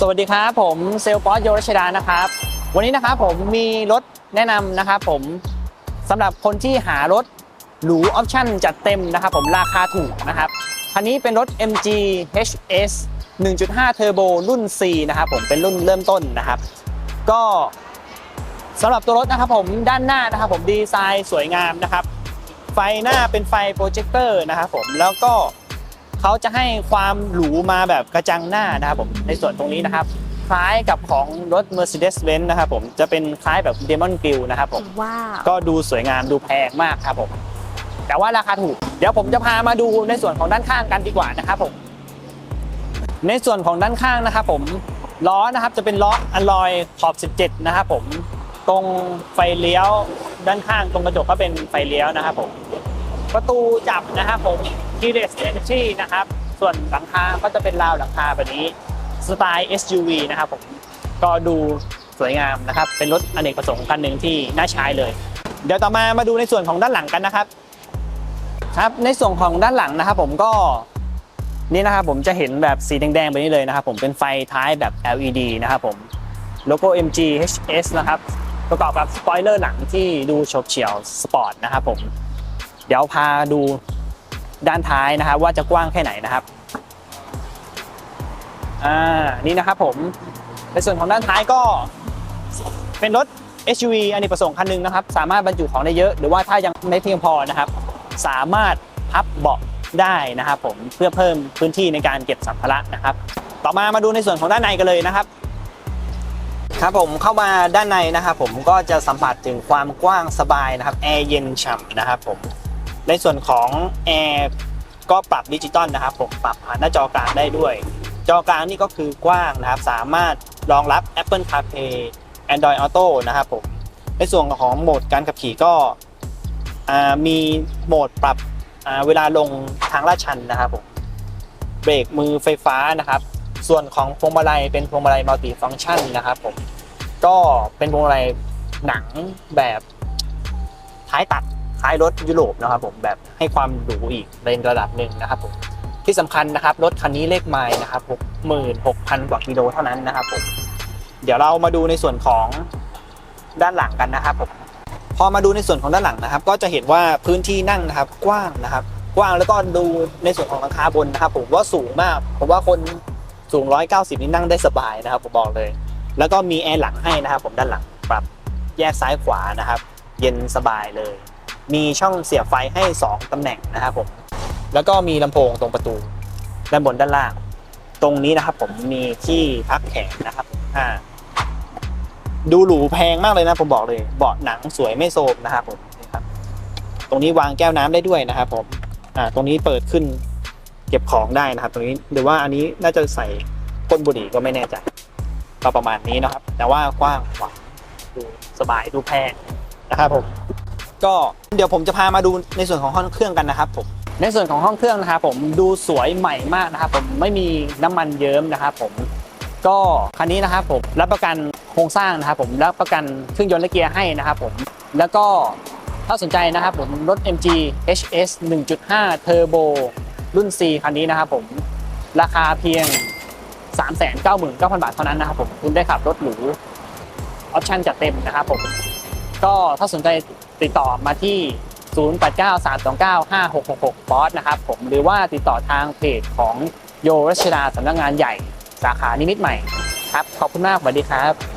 สวัสดีครับผมเซลป๊อตโยรชดานะครับ วันนี้นะครับผมมีรถแนะนำนะครับผมสำหรับคนที่หารถหรูออปชั่นจัดเต็มนะครับผมราคาถูกนะครับคันนี้เป็นรถ MG HS 1.5 Turbo รุ่น C นะครับผมเป็นรุ่นเริ่มต้นนะครับ ก็สำหรับตัวรถนะครับผมด้านหน้านะครับผมดีไซน์สวยงามนะครับ ไฟหน้าเป็นไฟโปรเจคเตอร์นะครับผมแล้วก็ เขาจะให้ความหรูมาแบบกระจังหน้านะครับผมในส่วนตรงนี้นะครับคล้ายกับของรถ Mercedes-Benz นะครับผมจะเป็นคล้ายแบบ Demon Grill นะครับผมว้าวก็ดูสวยงามดูแพงมากครับผมแต่ว่าราคาถูก เดี๋ยวผมจะพามาดูในส่วนของด้านข้างกันดีกว่านะครับผม ในส่วนของด้านข้างนะครับผมล้อนะครับจะเป็นล้ออลลอยขอบ 17 นะครับผมตรงไฟเลี้ยวด้านข้างตรงกระจกก็เป็นไฟเลี้ยวนะครับผม ประตูจับนะครับผม keyless entry นะครับ ส่วนหลังคาก็จะเป็นราวหลังคาแบบนี้สไตล์ SUV นะครับผมก็ดูสวยงามนะครับ เป็นรถอเนกประสงค์คันหนึ่งที่น่าใช้เลย เดี๋ยวต่อมามาดูในส่วนของด้านหลังกันนะครับ ครับในส่วนของด้านหลังนะครับ ผมก็นี่นะครับผมจะเห็นแบบสีแดงๆแบบนี้เลยนะครับผมเป็นไฟท้ายแบบ LED นะครับผมโลโก้ MG HS นะครับประกอบกับสปอยเลอร์หลังที่ดูโฉบเฉี่ยวสปอร์ตนะครับผม เดี๋ยวพาดู ด้านท้ายนะครับว่าจะกว้างแค่ไหนนะครับอ่านี่นะครับผมในส่วนของด้านท้ายก็เป็นรถ SUV อเนกประสงค์คันหนึ่งนะครับ สามารถบรรจุของได้เยอะ หรือว่าถ้ายังไม่เพียงพอนะครับ สามารถพับเบาะได้นะครับผมเพื่อเพิ่มพื้นที่ในการเก็บสัมภาระนะครับ ต่อมามาดูในส่วนของด้านในกันเลยนะครับ ครับผมเข้ามาด้านในนะครับผมก็จะสัมผัสถึงความกว้างสบายนะครับแอร์เย็นฉ่ำนะครับผม ในส่วนของแอร์ก็ปรับดิจิตอลนะครับผมปรับผ่านหน้าจอกลางได้ด้วย จอกลางนี่ก็คือกว้างนะครับ สามารถรองรับ Apple CarPlay Android Auto นะครับผมในส่วนของโหมดการขับขี่ก็มีโหมดปรับเวลาลงทางลาดชันนะครับผมเบรกมือไฟฟ้านะครับ ส่วนของพวงมาลัยเป็นพวงมาลัยมัลติฟังก์ชันนะครับผมก็เป็นพวงมาลัยหนังแบบท้ายตัด ท้ายรถยุโรปนะครับผมแบบให้ความหรูอีกในระดับหนึ่งนะครับผมที่สำคัญนะครับรถคันนี้เลขไมล์นะครับ66,000กว่ากิโลเท่านั้นนะครับผมเดี๋ยวเรามาดูในส่วนของด้านหลังกันนะครับผมพอมาดูในส่วนของด้านหลังนะครับ ก็จะเห็นว่าพื้นที่นั่งนะครับกว้างนะครับ กว้างแล้วก็ดูในส่วนของหลังคาบนนะครับ ผมว่าสูงมากผมว่าคนสูง 190 นี่นั่งได้สบายนะครับผมบอกเลย แล้วก็มีแอร์หลังให้นะครับ ผมด้านหลังปรับแยกซ้ายขวานะครับ เย็นสบายเลย มีช่องเสียบไฟให้ 2 ตำแหน่งนะครับผม แล้วก็มีลำโพงตรงประตู ด้านบนด้านล่าง ตรงนี้นะครับผมมีที่พักแขนนะครับอ่าดูหรูแพงมากเลยนะผมบอกเลย เบาะหนังสวยไม่โทรมนะครับผมนี่ครับ ตรงนี้วางแก้วน้ำได้ด้วยนะครับผมอ่าตรงนี้เปิดขึ้นเก็บของได้นะครับ ตรงนี้หรือว่าอันนี้น่าจะใส่ก้นบุหรี่ก็ไม่แน่ใจก็ประมาณนี้นะครับ แต่ว่ากว้างขวาดูสบายดูแพงนะครับผม ก็เดี๋ยวผมจะพามาดูในส่วนของห้องเครื่องกันนะครับผมในส่วนของห้องเครื่องนะครับผมดูสวยใหม่มากนะครับผมไม่มีน้ำมันเยิ้มนะครับผมก็คันนี้นะครับผมรับประกันโครงสร้างนะครับผมรับประกันเครื่องยนต์และเกียร์ให้นะครับผมแล้วก็ถ้าสนใจนะครับผมรถ MG HS 1.5 Turbo รุ่น C คันนี้นะครับผมราคาเพียง 399,000 บาทเท่านั้นนะครับผมคุณได้ขับรถหรูออปชั่นจัดเต็มนะครับผมก็ถ้าสนใจ ติดต่อมาที่ 0893295666 บอสนะครับผมหรือว่าติดต่อทางเพจของโยรัชดาสำนักงานใหญ่สาขานิมิตใหม่ครับ ขอบคุณมากสวัสดีครับ